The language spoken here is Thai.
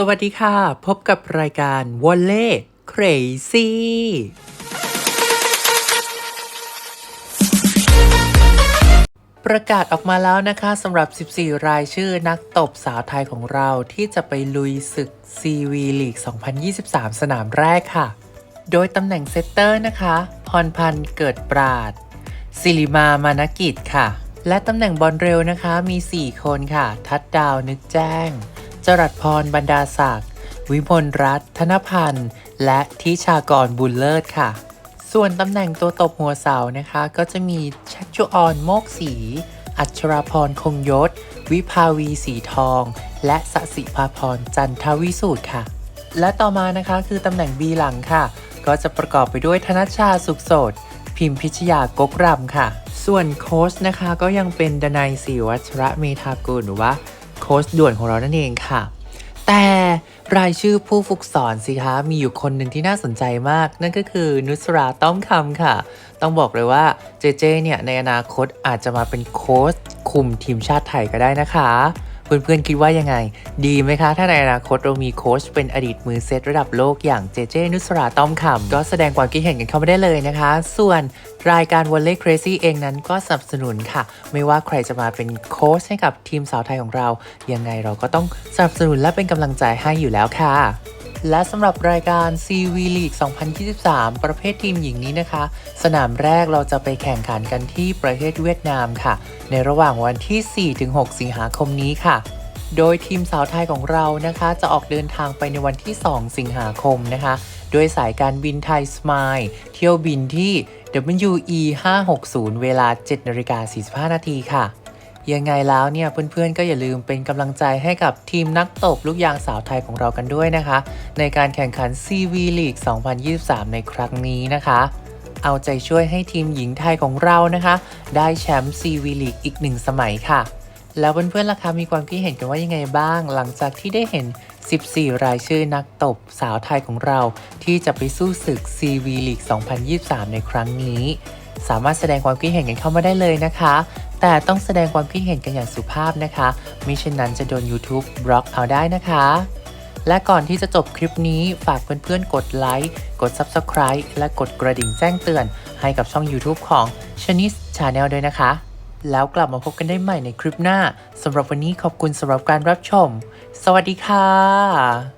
สวัสดีค่ะ พบกับรายการวอลเล่ Crazy ประกาศออกมาแล้วนะคะสำหรับ 14 รายชื่อนักตบสาวไทยของเราที่จะไปลุยศึก CV League 2023 สนามแรกค่ะ โดยตำแหน่งเซตเตอร์นะคะ พรพันธ์เกิดปราดสิริมามานกิจค่ะ และตำแหน่งบอลเร็วนะคะมี 4 คนค่ะ ทัดดาวนึกแจ้ง จรัสพรบรรดาศักดิ์วิมลรัตน์ธนพันธ์ และทิชากรบุญเลิศค่ะ ส่วนตำแหน่งตัวตบหัวเสานะคะ ก็จะมีชัชจุออนโมกศรีอัชราพรคงยศ วิภาวีสีทอง และสสิภาพรจันทวิสูตรค่ะ และต่อมานะคะคือตำแหน่ง B หลังค่ะ ก็จะประกอบไปด้วยธนชาสุขโสด พิมพิชยากกรำค่ะ ส่วนโค้ชนะคะก็ยังเป็นดนัยศรีวัชระเมธากุลหรือว่า ค้ชด่วนของเรานั่นเองค่ะ แต่รายชื่อผู้ฝึกสอนสิคะมีอยู่คนหนึ่งที่น่าสนใจมาก นั่นก็คือนุสราต้อมคำค่ะ ต้องบอกเลยว่าเจเจเนี่ยในอนาคตอาจจะมาเป็นโค้ชคุมทีมชาติไทยก็ได้นะคะ เพื่อนๆคิดว่ายังไง ดีไหมคะ ถ้าในอนาคตเรามีโค้ชเป็นอดีตมือเซตระดับโลกอย่างเจเจนุสราต้อมคำก็แสดงความคิดเห็นกันเข้ามาได้เลยนะคะ ส่วนรายการ Volley Crazy เองนั้นก็สนับสนุนค่ะ ไม่ว่าใครจะมาเป็นโค้ชให้กับทีมสาวไทยของเรา ยังไงเราก็ต้องสนับสนุนและเป็นกำลังใจให้อยู่แล้วค่ะ และสำหรับรายการ CV League 2023 ประเภททีมหญิงนี้นะคะ สนามแรกเราจะไปแข่งขันกันที่ประเทศเวียดนามค่ะ ในระหว่างวันที่ 4-6 สิงหาคมนี้ค่ะ โดยทีมสาวไทยของเรานะคะ จะออกเดินทางไปในวันที่ 2 สิงหาคมนะคะ โดยสายการบินไทยสมายเที่ยวบินที่ WE 560 เวลา 7นาฬิกา45 นาทีค่ะ ยังไงแล้วเนี่ยเพื่อนๆก็อย่าลืมเป็นกำลังใจให้กับทีมนักตบลูกยางสาวไทยของเรากันด้วยนะคะ ในการแข่งขัน CV League 2023 ในครั้งนี้นะคะ เอาใจช่วยให้ทีมหญิงไทยของเรานะคะ ได้แชมป์ CV League อีกหนึ่งสมัยค่ะ แล้วเพื่อนๆล่ะคะมีความคิดเห็นกันว่ายังไงบ้าง หลังจากที่ได้เห็น 14 รายชื่อนักตบสาวไทยของเรา ที่จะไปสู้ศึก CV League 2023 ในครั้งนี้ สามารถแสดงความคิดเห็นกันเข้ามาได้เลยนะคะ แต่ต้องแสดงความคิดเห็นกันอย่างสุภาพนะคะมิเช่นนั้นจะโดน YouTube บล็อกเอาได้นะคะ และก่อนที่จะจบคลิปนี้ฝากเพื่อนๆ กดไลค์ กด Subscribe และกดกระดิ่งแจ้งเตือน ให้กับช่อง YouTube ของ c h a n i s Channel ด้วยนะคะ แล้วกลับมาพบกันได้ใหม่ในคลิปหน้าสำหรับวันนี้ขอบคุณสำหรับการรับชม สวัสดีค่ะ